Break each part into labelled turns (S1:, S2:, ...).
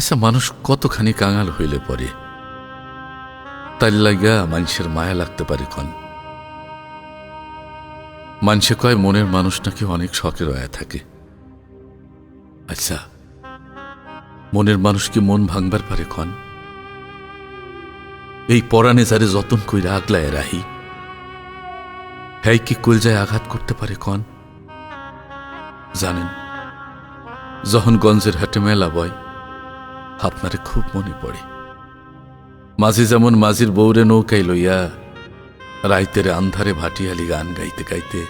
S1: আচ্ছা মানুষ কতখানি কাঙাল হইলে পরে? তাই লাগিয়া মানুষের মায়া লাগতে পারে কন মানুষে কয়, মনের মানুষ নাকি অনেক শখের হয়ে থাকে। আচ্ছা মনের মানুষ কি মন ভাঙবার পারে কন এই পরাণে যারে যতন কইরা আগলায় রাহি হ্যাঁ কি কলজায় আঘাত করতে পারে কন জানেন, যখন গঞ্জের হাটে মেলা বয় আপনারে খুব মনে পড়ে। মাঝি যেমন মাঝির বৌরে নৌকাই লইয়া রাইতের আন্ধারে ভাটিয়ালি গান গাইতে গাইতে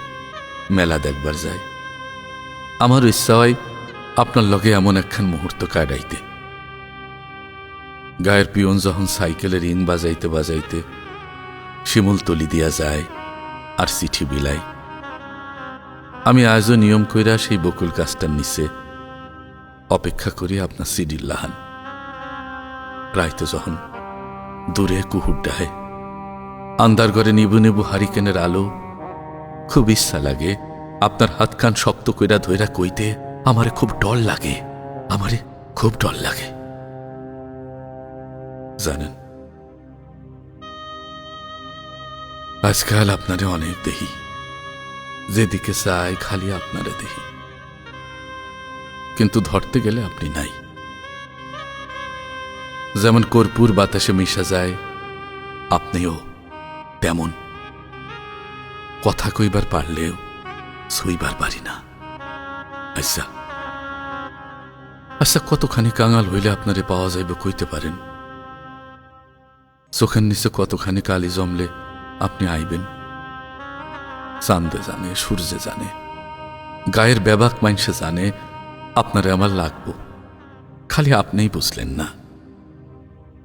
S1: মেলা দেখবার যায়। আমার ইচ্ছা হয় আপনার লগে এমন একখান মুহূর্ত কাটাইতে। গায়ের পিয়ন যখন সাইকেলের ইন বাজাইতে বাজাইতে শিমুল তলি দিয়া যায় আর চিঠি বিলাই আমি আজও নিয়ম কইরা সেই বকুল গাছটার নিচে অপেক্ষা করি আপনার সিডির লাহান। রাইতে যখন দূরে কুহুর ডাহে আন্দার ঘরে নিবু নিবু হারিকেনের আলো, খুব ইচ্ছা লাগে আপনার হাত কান শক্ত কইরা ধইরা কইতে আমারে খুব ডর লাগে, আমারে খুব ডর লাগে। জানেন, আজকাল আপনারে অনেক দেহি যেদিকে চাই খালি আপনারে দেহি কিন্তু ধরতে গেলে আপনি নাই। যেমন কর্পূর বাতাসে মিশা যায়, আপনিও তেমন। কথা কইবার পারলেও সইবার পারি না। আচ্ছা আচ্ছা কতখানি কাঙাল হইলে আপনারে পাওয়া যাইবে কইতে পারেন? চোখের নিচে কতখানি কালি জমলে আপনি আইবেন? চান্দে জানে, সূর্যে জানে, গায়ের ব্যাবাক মাইনসে জানে, আপনারে আমার লাগবো। খালি আপনিই বুঝলেন না।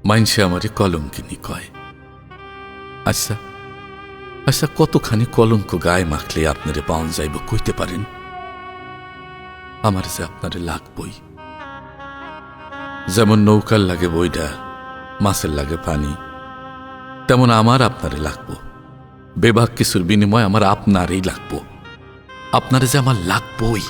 S1: মাইনসে আমারে কলঙ্কিনী কয়। আচ্ছা আচ্ছা কতখানি কলঙ্ক গায়ে মাখলে আপনারে পাওয়া যাইব কইতে পারেন? আমার যে আপনারে লাগবই। যেমন নৌকার লাগে বইটা মাছের লাগে পানি, তেমন আমার আপনারে লাগবো। বেবাক কিছুর বিনিময় আমার আপনারই লাগবো। আপনারে যে আমার লাগবই।